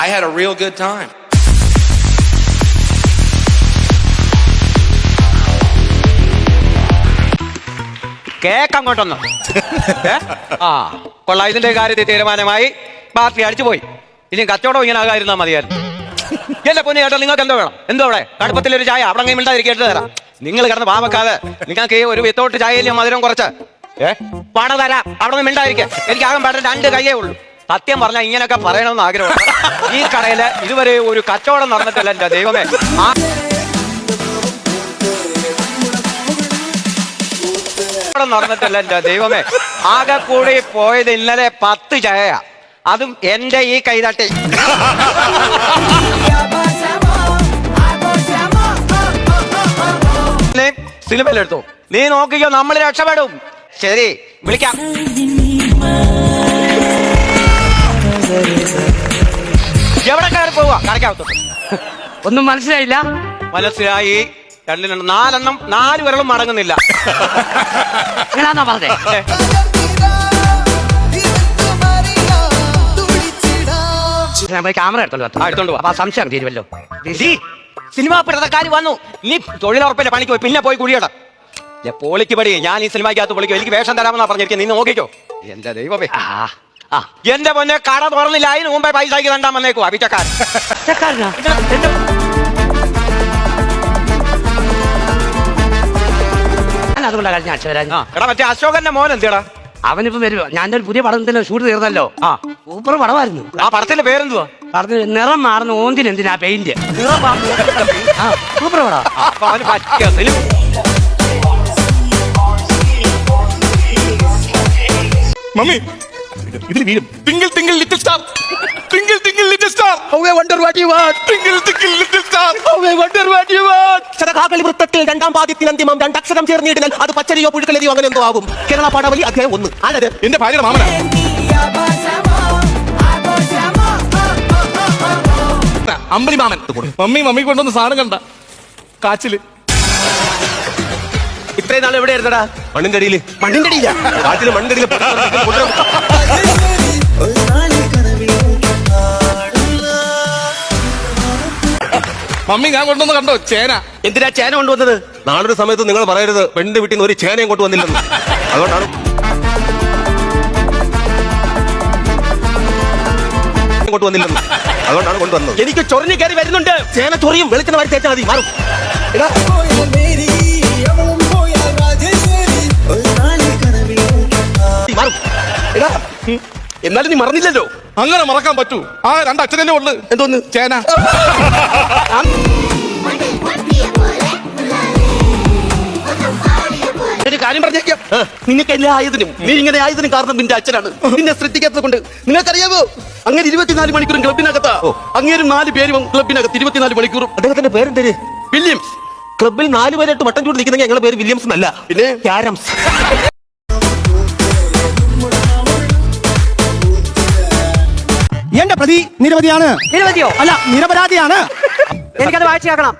I had a real good time. Cake അങ്ങോട്ടൊന്ന് ആ കൊള്ളാം. ഇതിന്റെ കാര്യത്തിൽ തീരുമാനമായി പാർട്ടി അടിച്ചു പോയി ഇനി കച്ചവടം ഇങ്ങനെ ആകാതിരുന്നാ മതിയായിരുന്നു. എന്റെ പൊന്നു ചേട്ടാ നിങ്ങൾക്ക് എന്തോ വേണം? എന്തോ അവിടെ? കടുപ്പത്തിലൊരു ചായ അവിടെ അങ്ങനെ മിണ്ടാതിരിക്കും തരാം. നിങ്ങൾ കിടന്ന് പാവക്കാതെ നിങ്ങൾക്ക് ഈ ഒരു വിത്തോട്ട് ചായയിലും മധുരം കുറച്ച് ഏ? പണ തരാം. അവിടെ നിന്ന് മിണ്ടായിരിക്കാം എനിക്ക് ആകെ വേണ്ട രണ്ട് കയ്യേ ഉള്ളൂ. സത്യം പറഞ്ഞാൽ ഇങ്ങനെയൊക്കെ പറയണമെന്ന് ആഗ്രഹമുണ്ട്. ഈ കടയിൽ ഇതുവരെ ഒരു കച്ചവടം നടന്നിട്ടില്ല എന്റെ ദൈവമേ. ആ നടന്നിട്ടില്ല എന്റെ ദൈവമേ. ആകെ കൂടി പോയത് ഇന്നലെ പത്ത് ചായ അതും എന്റെ ഈ കൈതട്ടി. സിനിമയിലെടുത്തു നീ നോക്കിക്കോ നമ്മൾ രക്ഷപ്പെടും. ശരി വിളിക്കാം. കയറി ഒന്നും മനസ്സിലായില്ല? മനസ്സിലായി. രണ്ടിനെണ്ണം നാലെണ്ണം നാല് വിരളും മടങ്ങുന്നില്ല. നിങ്ങളാന്നാ പറഞ്ഞേ? പോയി ക്യാമറ എടുത്തോണ്ട് ആ, എടുത്തോണ്ട് വാ. അപ്പൊ സംശയം തീരുമല്ലോ. ഡി, സിനിമാ പിടുത്തക്കാർ വന്നു. നീ തൊഴിലുറപ്പിന്റെ പണിക്ക് പോയി പിന്നെ പോയി കുഴിയട. പൊളിക്ക് പടി. ഞാൻ ഈ സിനിമയ്ക്കകത്ത് പൊളിക്കും. എനിക്ക് വേഷം തരാമെന്നാ പറഞ്ഞിരിക്കുന്നത് നീ നോക്കിക്കോ. എന്റെ ദൈവമേ. ആ. എന്റെ പൊന്നെ കട തുറന്നില്ല. അതിന് മുമ്പേ പൈസ തണ്ടാൻ വന്നേക്കോ അഭിച്ചക്കാർ ചെക്കാരനാ ഞാൻ അതുകൊണ്ടാ കഴിഞ്ഞ ആ എടാ മറ്റേ അശോകന്റെ മോൻ എന്തിടാ അവനിപ്പോ വരും ഞാൻ ഒരു പുതിയ പടത്തിന്റെ ഷൂട്ട് തീർന്നല്ലോ. ആ. സൂപ്പർ പടമായിരുന്നു. ആ പടത്തിന്റെ പേരെന്തുവാ? പടത്തിന് നിറം മാറുന്ന ഓന്തിന് എന്തിനാ പെയിന്റ്? ആ സൂപ്പർ പടം. മമ്മി ഇതിൽ വീഴും. Twinkle twinkle little star twinkle twinkle little star how I wonder what you want twinkle twinkle little star how I wonder what you want ചരകാകളി വൃത്തത്തിൽ രണ്ടാം പാദ്യത്തിന് അന്തിമം രണ്ടക്ഷരം ചേർന്നിടിനാൽ അത് പച്ചരിയോ പുഴുക്കലരിയോ അങ്ങനെ എന്തോ ആകും. കേരള പാഠവലി അധ്യായം ഒന്ന്. ആരത്? എന്റെ ഭാര്യയുടെ മാമനാണ് അമ്പലി മാമൻ. മമ്മി മമ്മി കൊണ്ടുവന്ന സാധനം കണ്ട. കാച്ചിൽ. ഇത്രയും നാൾ എവിടെ ആയിരുന്നടാ? മണ്ണിന്റെ അടിയിൽ മണ്ണിന്റെ അടിയില്ല കാട്ടിൽ മണ്ണിന്റെ അടിയിൽ മമ്മി ഞാൻ കൊണ്ടുവന്ന് കണ്ടോ? ചേന. എന്തിനാ ചേന കൊണ്ടുവന്നത്? നാളൊരു സമയത്ത് നിങ്ങൾ പറയരുത്. പെണ്ണിന്റെ വീട്ടിൽ നിന്ന് ഒരു ചേനയും കൊണ്ടുവന്നില്ലെന്ന്. അതുകൊണ്ടാണ്. കൊണ്ടുവന്നില്ലെന്ന്. അതുകൊണ്ടാണ് കൊണ്ടുവന്നത്. എനിക്ക് ചൊറിഞ്ഞു കയറി വരുന്നുണ്ട്. ചേന ചൊറിയും വെളിച്ചെണ്ണ വാരി തേച്ചാൽ മതി. മാറും. എന്നാലും നീ മറന്നില്ലല്ലോ. അങ്ങനെ മറക്കാൻ പറ്റൂ. ആ രണ്ട് അച്ഛനെ ഉള്ളു. എന്തോന്ന്? ചേന. ഒരു കാര്യം പറഞ്ഞേക്കാം. നിനക്ക് എല്ലാ ആയതിനും നീ ഇങ്ങനെ ആയതിനും കാരണം നിന്റെ അച്ഛനാണ്. നിന്നെ ശ്രദ്ധിക്കാത്തത് കൊണ്ട് നിങ്ങൾക്കറിയാമോ അങ്ങനെ ഇരുപത്തിനാല് മണിക്കൂറും ക്ലബിനകത്താ. അങ്ങേരും നാല് പേരും ക്ലബിനകത്ത് ഇരുപത്തിനാല് മണിക്കൂറും. അദ്ദേഹത്തിന്റെ പേരെന്തേര്? വില്യംസ്. ക്ലബിൽ നാല് പേരായിട്ട് വട്ടം ചൂട് നിൽക്കുന്ന ഞങ്ങളുടെ പേര് വില്യംസ് എന്നല്ല. പിന്നെ? ക്യാരംസ്. പ്രതി നിരവധിയാണ്. നിരവധിയോ? അല്ല നിരപരാധിയാണ്. എനിക്കത് വായിച്ചു കേൾക്കണം.